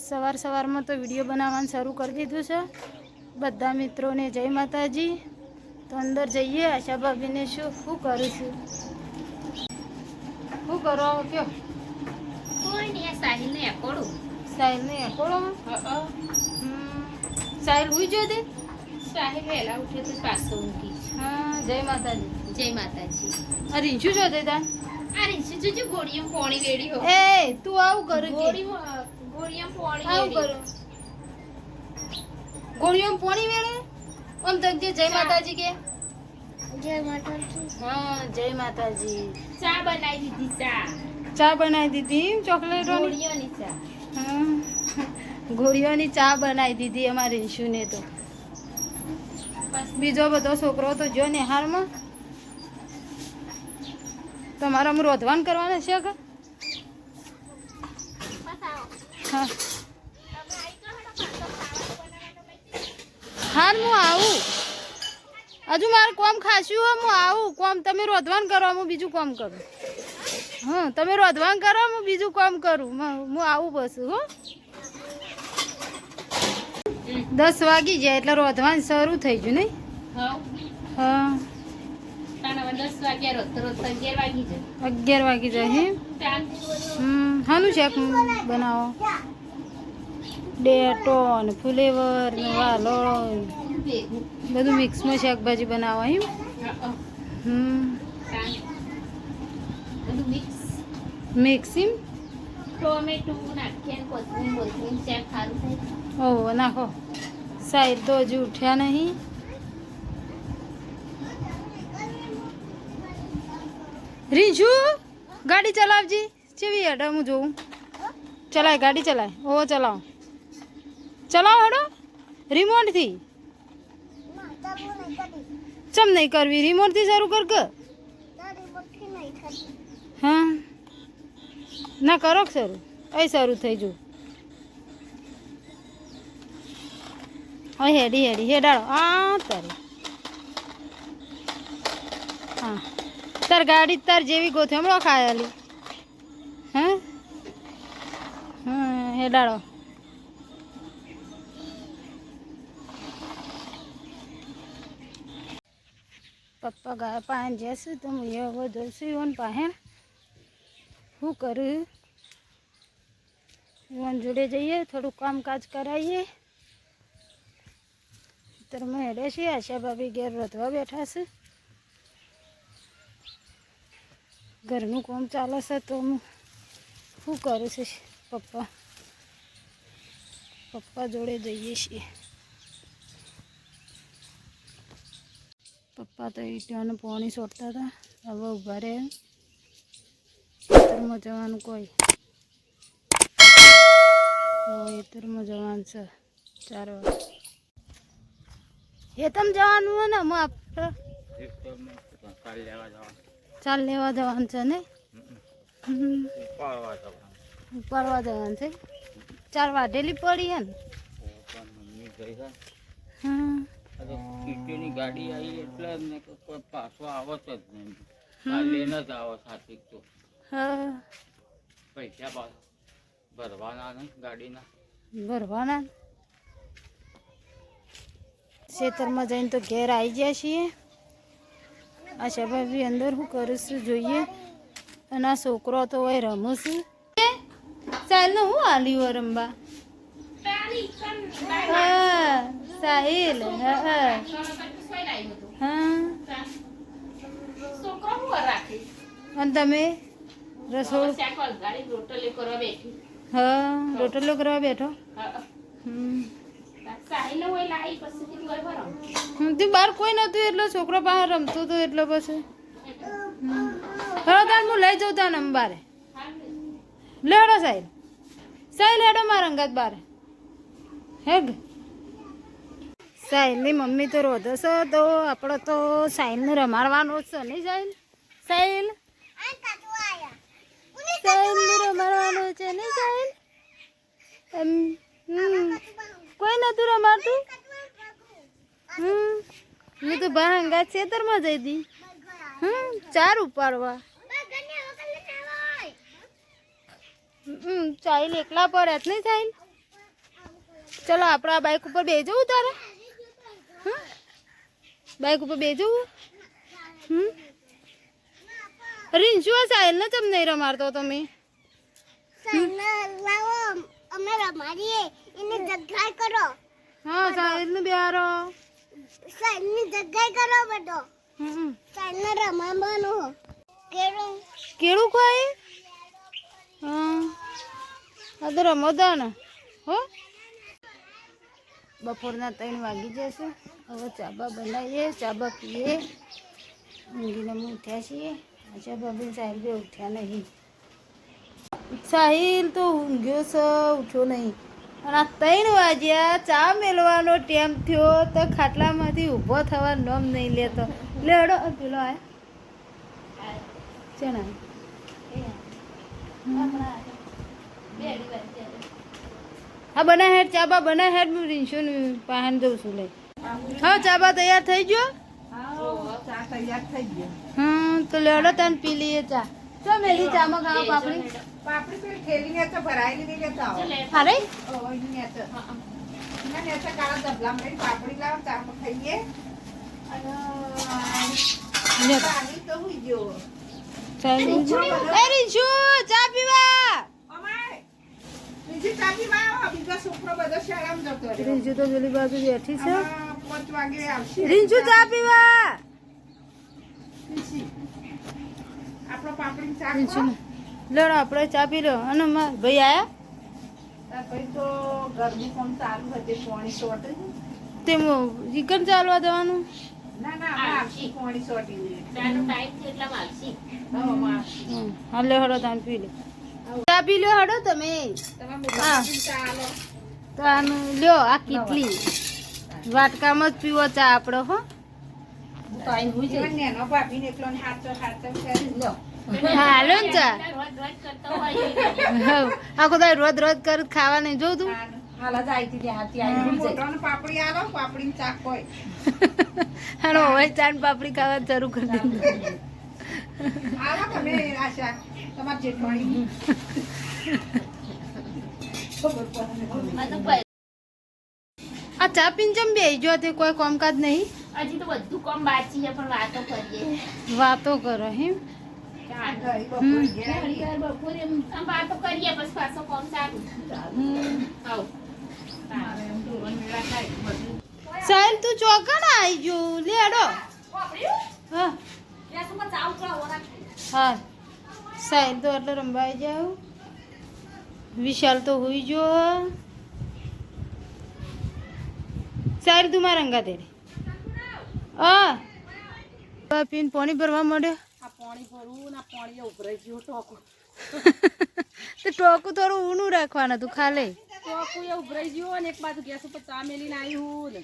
સવાર સવારમાં તો વીડિયો બનાવવાનું શરૂ કરી દીધું છે. બધા મિત્રોને જય માતાજી. તો અંદર જઈએ. આશા ભાભીને શું શું કરું છું? શું કરો કયો? સાહિલને એકોડું. સાહિલને એકોડો? સાહિલ હુઈ જો દે સાહિલ વહેલા ઉઠે તો પાછો ઊંઘી. હા જય માતાજી. જય માતાજી. આ રીંછું જો દે તા આ રીંછે જોજો ગોળીઓ પોણી વેડી હો. એ તું આવું કરું કે. ગોળીઓ ગોળીઓ પોણી ગોળીઓ પોણી વેળે આમ તક જય માતાજી કે. જય માતાજી. હા જય માતાજી. ચા બનાવી દીધી ચા. ચા બનાવી દીધી ચોકલેટ ગોળીઓની ચા. હા. ગોળીઓની ચા બનાવી દીધી અમારે ઈશુને તો. બીજો બધો છોકરો તો જો ને હારમાં તમારા અમે રોધવાન કરવાના છે કે હા. હાર હું આવું. હજુ મારે કોમ ખાસ્યું હોય હું આવું. કોમ તમે રોધવાન કરો હું બીજું કોમ કરું. હા તમે રોધવાન કરો હું બીજું કોમ કરું. હું આવું બસ હો. દસ વાગી જાય એટલે રોધવાન શરૂ થઈ ગયું નહીં? હા તાણ હવે દસ વાગ્યા રોજ તો રોજ તો અગિયાર વાગી જાય. હે? હમ હાનું છે બનાવો? ડેટોન ફ્લેવર ને વાલો બધું મિક્સમાં શાકભાજી બનાવો એમ. હમ. મિક્સ. એમ? ઓહો નાખો. સાઈડ તો હજુ ઉઠ્યા નહીં. રીજુ, ગાડી ચલાવજી. ચેવી હેડ હું જોઉં? ચલાય, ગાડી ચલાય. ઓ ચલાવ. ચલાવો હેડો. રિમોટથી ચમ નહીં કરવી? રિમોટથી શરૂ કર કે? હા. ના, કરો કે શરૂ? અહીં શરૂ થઈ જવું હવે હેડી હેડી. હેડાડો. આ, તારે. હા. તાર ગાડી તાર જેવી ગોથી હમણાં ખાયેલી હે હા હેડાડો પપ્પા ગાય પાસે જશે તો હું એવો જોઈશું ઈવન પાસે શું કરું ઈવન જોડે જઈએ થોડું કામકાજ કરાવીએ ખેતરમાં હેડે છે આશા ભાભી ઘેર રોધવા બેઠા છે ઘરનું કામ ચાલે છે તો હું શું કરું છું પપ્પા? પપ્પા જોડે જઈએ છીએ. પપ્પા તો ઈટીઓને પાણી છોડતા હતા. હવે ઊભા રહે. ખેતરમાં જવાનું કોઈ. તો ખેતરમાં જવાનું છે ચાર વાગે. એ તમે જવાનું હોય ને આપણે ચાલ લેવા જવાનું છે ને પરવા ઉપાડવા જવાનું છે. ચાર વાઢેલી પડી હે ને? ગાડી આવી એટલે એમને કોઈ પાછો આવો જ નહીં. લઈને જ આવો સાથે તો. હા. પૈસા ભરવાના ને ગાડીના. ભરવાના ખેતરમાં જઈને તો ઘેર આવી ગયા છીએ. આશા ભાભી અંદર હું કરીશ જોઈએ. અને આ છોકરો તો હોય રમું છું ચાલ ને હું આલ્યું રમવા હા સાહેલ હા હા. હા. છોકરો હું રાખે અને તમે રસોડું હા રોટલો કરવા બેઠો? હમ. તે બહાર કોઈ નહોતું એટલો છોકરો બહાર રમતો હતો એટલો પછી. હવે તાર હું લઈ જાઉં તાર બારે. લેડો, સાહેબ. સાહેબ, લેડો મારા અંગાત બારે. હેગ. સાહિલની મમ્મી તો રોધો છે તો આપણો તો સાહિલને રમાડવાનો છે નહીં સાહેબ? સાહેલ સાહિલને રમાડવાનો છે નહીં હમ. કોઈ નતું રમાડતું હમ, મેં તો બહાર અંગાત ખેતરમાં જઈ હતી હમ, ચાર ઉપાડવા. હમ ચાઈલ એકલા પર જ નહીં ચાઈલ ચલો, આપણે આ બાઇક ઉપર બે જવું તારે. હમ? બાઇક ઉપર બે જવું? હમ. રીન શું સાહેલ ને ચમ નહીં રમાડતો તમે? અમે રમાડીએ. એને જગ્યાએ કરો હા સાહેબ ને બિહારો સાઈડની જગ્યાએ કરો બધો હમ ને રમાવાનો કેળું કેળું ખાય હા આ તો રમોદા ને હો બપોરના ત્રણ વાગી જશે હવે ચાબા બનાવીએ ચાબા પીએ ઊંઘીને અમે ઉઠ્યા છીએ આ ચાબા સાહેબ બી ઉઠ્યા નહીં સાહિલ તો ઊંઘ્યો છે ઉઠ્યો નહીં અને આ ત્રણ વાગ્યા ચા મેળવાનો ટાઈમ થયો તો ખાટલામાંથી ઊભો થવા નોમ નહીં લેતો. એટલે આ પેલો આય. ચણા હા બના હેડ ચાબા બના હેડ હું રીંશું પાહન દઉં છું લઈ હા ચાબા તૈયાર થઈ ગયો? હમ તો લેડો તને પી લઈએ ચા. ચો મેલી ચામાં ખાવા પાપડી? એ રીંશુ ચા પીવા. અમાય, બીજી બીજો છોકરો બધો શાળામાં જતો રહ્યો. તો પેલી બાજુ બેઠી છે. આમાં વાગે આવશે. રીંશુ ચા પીવા. આપણો પાપડી ખાઓ. લેડો આપણે ચા પી લો અને ભાઈ આયા પછી તો ઘરનું કામ ચાલુ હતું, પાણી છે. ચિકન ચાલવા દેવાનું ના, ના, હમણાં આવશે પાણી સોટી ને. તાનો ટાઈમ છે એટલા વાગશી હવે હમણાં આવશે. હમ, હા લે હડો તાન પી લે ચા પી લ્યો હડો તમે તમે. તો આનું લ્યો આ કેટલી વાટકામાં જ પીવો ચા આપણો હો ભાભીને હાચો હાચો લો. હાલો ને ચા. રોજ રોજ કરતો હોય હવ આખો તો રોજ રોજ કરી ખાવા નહીં જોઉં તું પાપડી ખાવા શરૂ કરી દીધું. આ ચા પીને ચમ બે જો તે કોઈ કામકાજ નહીં? હજી તો બધું કામ બાકી છે પણ વાતો કરીએ. વાતો કરો હેમ. સાહેલ તું ચોકન આવીજો લેડો હા. હા. તો એટલે રંબાઈ જાવ વિશાલ તો હોઈ જો સાહેબ, તું મારા રંગા તેરે હા. પીન પાણી ભરવા માંડ્યો. પાણી ભરવું ને પાણી ઉભરાઈ ગયું ટોકો. તો ટોકું થોડું ઊનું રાખવાનું તું ખાલે. ટોકું એ ઉભરાઈ ગયું અને એક બાજુ ગેસ ઉપર ચા મેલીને આવ્યું ને.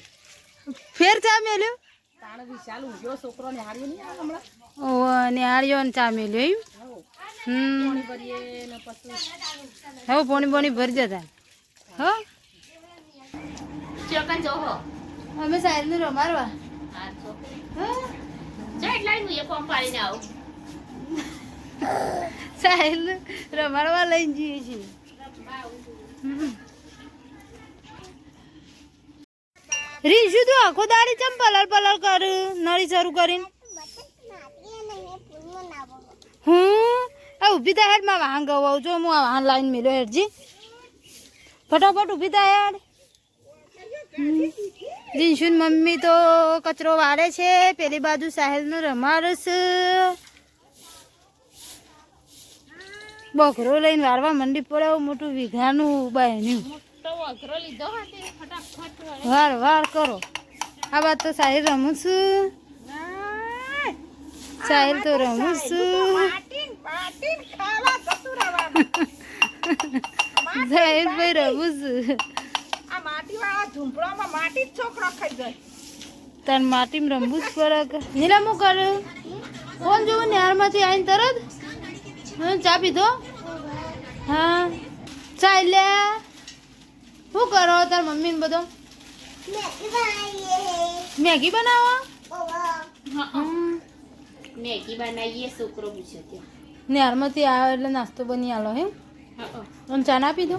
ફેર ચા મેલ્યો? તાણે વિશાલ ઊંઘ્યો છોકરો ને હાર્યો નહીં હમણાં? ઓ નિહાળ્યો ને ચા મેલ્યો એમ? હમ. ભરીએ ને પછી. હવે પોણી પોણી ભરી જતા હો. ચોકન જોહો. અમે સાહેબ ને રમારવા હા તો હા. જો એટલા હું એ કામ પાડીને આવું. સાહેબ, રમાડવા લઈને જઈએ છીએ. રીશુ તો આખો દાડી ચમ પલળ પલળ કર, નળી શરૂ કરીને. હું? આ ઊભી થાય હેડમાં વાહન ગવાઉં છું. હું આ વાહન લાઈન મેળ્યો હેડજી. ફટાફટ ઊભી થાય હેડ. મમ્મી તો કચરો વાળે છે. પેલી બાજુ સાહેલનું રમાડસ બકરો લઈને વારવા મંડી પડે એવું મોટું વીઘાનું બાયનું તો અઘરો લીધો હોય તે ફટાફટ વળે. વાર વાર કરો. આ વાત તો સાહેબ રમું છું. સાહેબ તો રમું છું. સાહેલ ભાઈ રમું છું. માટી તન માટીમાં રમવું જ પડે. હું કરું? ફોન જોવું નિહારમાંથી આવીને તરત? હા ચા પીધો? હા. ચા લે. શું કરો તાર મમ્મી ને બધો? મેગી બનાવો. મેગી બનાવીએ છોકરો પૂછે ત્યાં એટલે નાસ્તો બની આલો હે. અને ચા ના પીધો?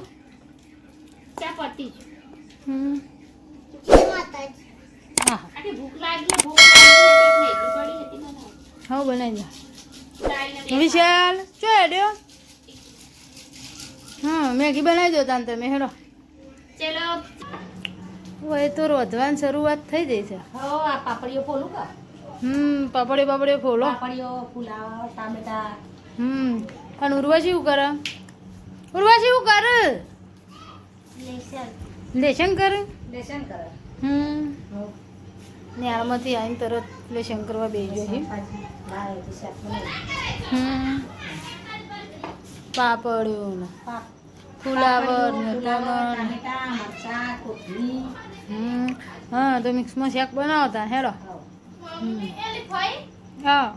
ચા પતી હમ. હા. ભૂખ લાગી લાગી બનાવ હા બનાવી દો વિશાલ. હેડ્યો હા મેગી બનાવી દો તાન તમે હેડો. ચલો. હવે તો રોધવાની શરૂઆત થઈ જઈ છે. હો આ પાપડીઓ ફોલું કા? હમ પાપડે પાપડે ફોલો. પાપડીઓ ફુલાવા ટામેટા. હમ અને ઉર્વશી શું કરે? ઉર્વશી શું કરે? લેશન કરે? લેશન કરે. હમ. ને ન્યાળમાંથી આવીને તરત લેશન કરવા બેસી છે. હમ. પાપડ્યું ને ફુલાવર ને ટમણ હમ. હા તો મિક્સમાં શાક બનાવતા હેરો હા.